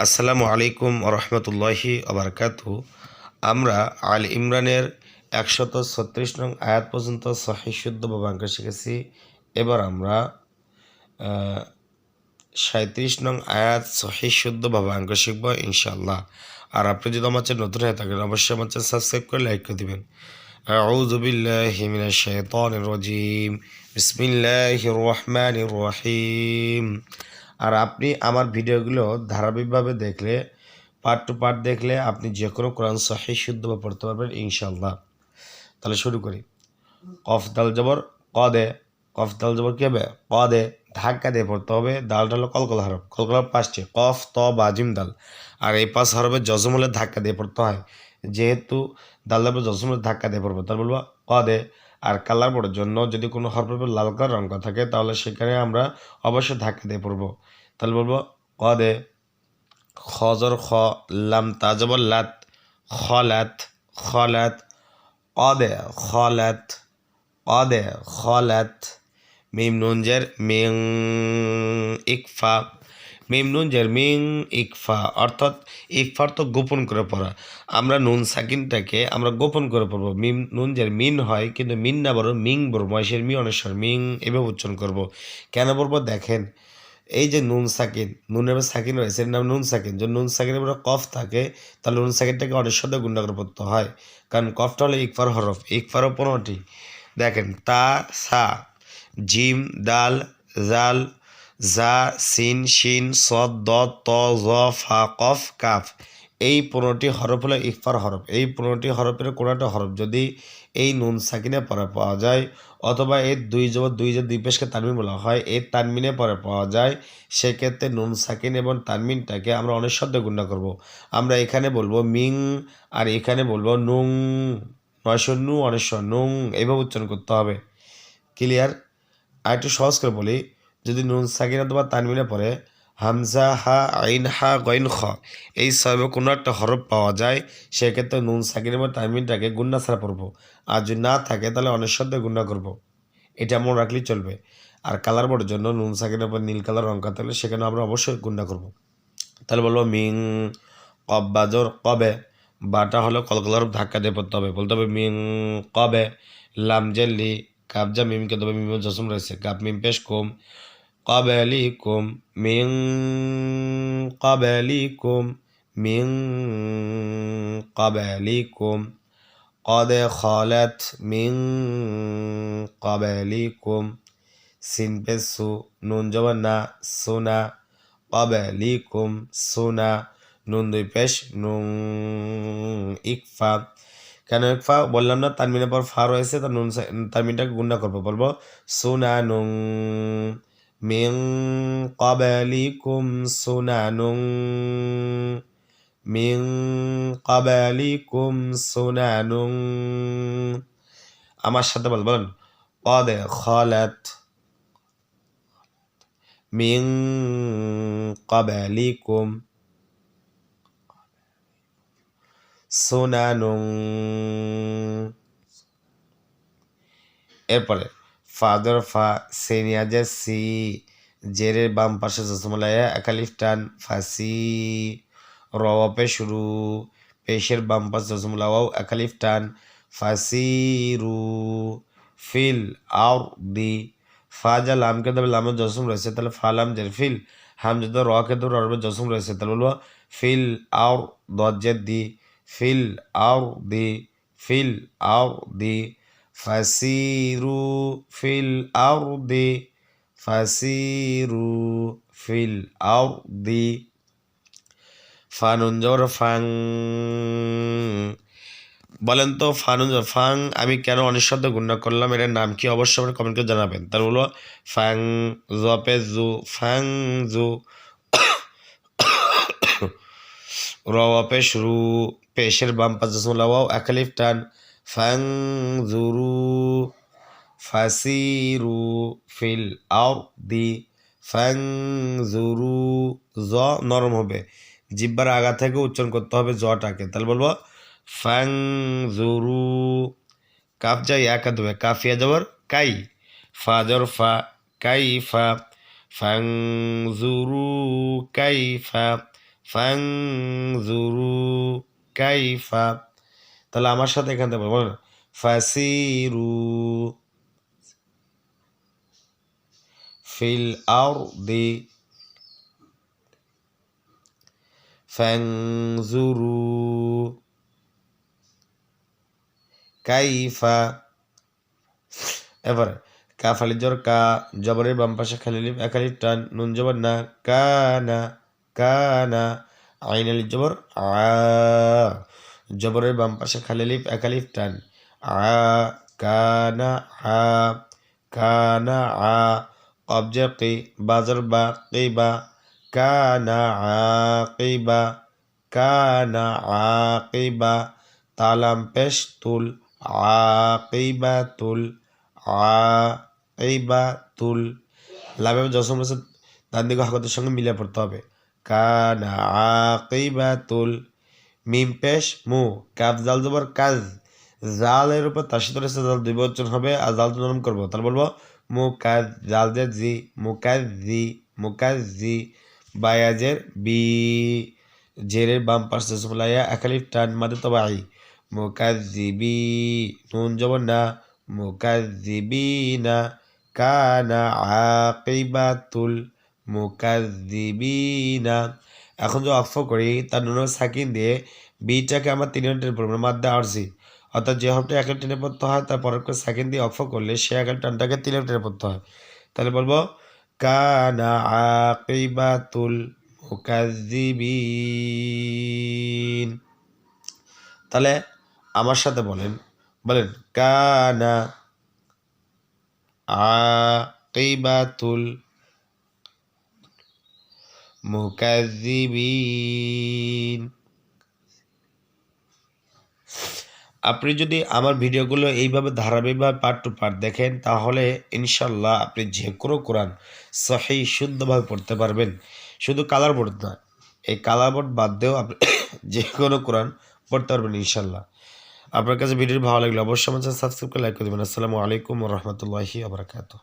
আসসালামু আলাইকুম রহমতুল্লাহি আবরকাতু আমরা আল ইমরানের একশত ছত্রিশ নং আয়াত পর্যন্ত সহি শুদ্ধ বাবাঙ্ক শিখেছি এবার আমরা সাঁত্রিশ নং আয়াত সহি শুদ্ধ বাবাঙ্ক শিখবো ইনশাল্লাহ আর আপনি যদি আমার চ্যানেল নতুন হয়ে থাকেন অবশ্যই আমার চ্যানেল সাবস্ক্রাইব করে লাইক করে দিবেন أعوذ بالله من الشيطان الرجيم بسم الله الرحمن الرحيم আর আপনি আমার ভিডিওগুলো ধারাবাহিকভাবে দেখলে পার্ট টু পার্ট দেখলে আপনি যে কোনো কোরআন সহি শুদ্ধভাবে পড়তে পারবেন ইনশাল্লাহ তাহলে শুরু করি। কফ, দাল, জবর ক দে কফ, দাল, জবর কি হবে ক দে ধাক্কা দিয়ে পড়তে হবে, দালটা হলো কলকল হরফ। কলকল হরফ পাঁচটি। কফ, ত বাজিম দাল। আর এই পাঁচ হরফে জজমলে ধাক্কা দিয়ে পড়তে হয়। যেহেতু দাল দাল জজমলে ধাক্কা দিয়ে পড়ব তার বলব ক দে আর কালার বোর্ডের জন্য যদি কোনো হরফের উপর লাল কালার রঙ করা থাকে, তাহলে সেখানে আমরা অবশ্যই ধাক্কা দিয়ে পড়ব। তাহলে বলব কদে খজর খ, লাম তাজবর লাত, খলাত খলাত অদে খলাত দে খলাত, মিম নুনজের মিং, ইকফা। মিম নুন জের মিং ইকফা, অর্থাৎ ইকফার তো গোপন করে পড়া। আমরা নুন সাকিনটাকে আমরা গোপন করে পড়ব। মিম, নুন জের মিন হয়, কিন্তু মিন না বড় মিং বড় মহেশের মি, অনেশ্বর মিং এভাবে উচ্চারণ করব। কেন বলব? দেখেন, এই যে নুন সাকিন, নুনের সাকিন রয়েছে নাম নুন সাকিন। যদি নুন সাকিনের উপরে কফ থাকে, তাহলে নুন সাকিনটাকে অনেক সাথে গুন্ডা করে পড়তে হয়। কারণ কফটা হলো ইকফার হরফ, ইকফারও পনেরোটি। দেখেন, তা, সা, জিম, দাল, জাল জা, সিন, শিন, সদ দ ত, জ, ফা, কফ, কাফ। এই পনেরোটি হরফ হলো ইকফার হরফ। এই পনেরোটি হরফের কোনোটা হরফ যদি এই নুন সাকিনে পরে পাওয়া যায় অথবা এর দুই জবর দুই যে দুই পেশকে তানমিন বলা হয় এই তানমিনে পরে পাওয়া যায়, সেক্ষেত্রে নুন সাকিন এবং তানমিনটাকে আমরা অনেক শব্দ গুণা করব। আমরা এখানে বলব মিং আর এখানে বলব নুং। নয়শো নু অনেশ্বর নুং, এইভাবে উচ্চারণ করতে হবে। ক্লিয়ার? আর একটু সহজ করে বলি যদি নুন সাকিন অথবা তানমিনে পরে হামজা হা আইন হা গইন খ, এই সবে কোনো একটা হরফ পাওয়া যায়, সেক্ষেত্রে নুন সাকিনের মধ্যে তানমিনটাকে গুন্না ছাড়া পড়ব। আর যদি না থাকে, তাহলে অনেক শব্দে গুন্না করব। এটা মনে রাখলেই চলবে। আর কালার বোর্ডের জন্য নুন সাকিনের উপর নীল কালার রং করতে হলে সেখানে আমরা অবশ্যই গুন্না করব। তাহলে বলব মিং, কব বাজর কবে? বাটা হলো কলকলার ধাক্কা দিয়ে পড়তে হবে। বলতে হবে মিং, কবে? লাম জেল্লি কাবজা মিমকে তবে মিম জসম রয়েছে। কাপ মিম পেশ কম। قبلكم من قبلكم من قبلكم قد خلت من قبلكم সিন পেসু নুন জবান না সোনা কবেলিকুম সোনা নুন দুই পেশ নুন ইকফা কেন ইকফা বললাম না তানমিনের পর ফা রয়েছে তো নুন তানমিনটাকে গুন্ডা করবো বলবো সোনা নুন من قبلكم سنن من قبلكم سنن আমার সাথে বলবেন قد خلت من قبلكم سنن এরপরে ফাদর ফা সেনিয়াজে সি, জেরের বাম পাশে জসমলায়া একালিফ টান, ফাসি, রওয়াপে শুরু। পেশের বাম পাশে জসমলাওয়াও একালিফ টান ফাসিরু ফিল আও দি। ফা যা লামকে দেবে লামের জসম রয়েছে, তাহলে ফা লাম জের ফিল, হাম যদি রকে দেবে রবে জসম রয়েছে, তাহলে বলব ফিল আও দজ্জের দি, ফিল আও দি, ফিল আও দি। ফাসিরু ফিল আরদি ফাসিরু ফিল আরদি ফানুন জবর ফাং বলেন তো ফানুন ফাং আমি কেন অনিঃশব্দ গুণ্য করলাম? এটার নাম কি? অবশ্য আপনার কমেন্ট করে জানাবেন। তার হলো ফ্যাং জপে জু, ফাং জু, রওয়া পেশ রু পেশের বাম পাঁচ একালিফ টান। ফাংজুরু ফাসিরু ফিল আরদি ফাংজুরু জ নরম হবে। জিব্বার আগা থেকে উচ্চারণ করতে হবে জটাকে। তাহলে বলব ফাংজুরু কাফ যাই, একা দেবে কাফিয়া যাবার কাই। ফাজর ফা, কাই, ফা। ফাংজুরু কাই, ফা। ফাংজুরু কাইফা তাহলে আমার সাথে এখান থেকে বলেন ফাসিরু। ফিল আরদি ফাংজুরু কাইফা। এবারে কাফ আলিফ জবর, কা জবরের বাম পাশে খালি লিফ এক টান, নুন জবর, না কানা কানা আইন আলিফ জবর, আ। জবরের বাম পাশে খালি লিফ এক টান। আ কানা আ কানা আ অবজে কি বাজর বা কি বা কানা আকিবা কানা আ কি বা, তালাম পেশ, তুল আকিবাতুল তুল লাভে জসম ডান দিকে হকতের সঙ্গে মিলে পড়তে হবে। কানা আকিবাতুল মিম পেশ, মু। কাফ জাল জবর কাজ। জালের উপর তার সাথে রয়েছে জাল দুই বচন হবে, আর জাল নরম করব। তাহলে বলব মুকাজ জাল দিয়ে জি মুকাজ জি মুকাজ জি। বায়াজের বি জেরের বাম পাশে সুমলাইয়া একালিফ টান মাদে তবাই মুকাজ্জিবি নুন জবর না। মুকাজ্জিবিনা কানা আকিবাতুল মুকাজ্জিবিনা এখন যে অক্ষ করি, তার নুন সাকিন দিয়ে বিটাকে আমার তিন টেনে পড়ব মাদ্দা আরসি অর্থাৎ যে হপটা একের টেনে পড়তে হয়, তার পরের করে সেকেন্ড দিয়ে অক্ষ করলে সে একের টানটাকে তিন টেনে পড়তে হয়। তাহলে বলব, কানা আকিবাতুল মুকাজ্জিবিন তাহলে আমার সাথে বলেন বলেন, কানা আকিবাতুল মুকাজ্জিবিন আপনি যদি আমার ভিডিওগুলো এইভাবে ধারাবাহিকভাবে পার্ট টু পার্ট দেখেন, তাহলে ইনশাল্লাহ আপনি যে কোনো কোরআন সহি শুদ্ধভাবে পড়তে পারবেন। শুধু কালার বোর্ড না, এই কালার বোর্ড বাদ দিয়েও আপনি যে কোনো কোরআন পড়তে পারবেন ইনশাল্লাহ আপনার কাছে ভিডিওটি ভালো লাগলে অবশ্যই আমার সাবস্ক্রাইব করে লাইক করে দেবেন। আসসালামু আলাইকুম রহমতুল্লাহি আবরাকাতু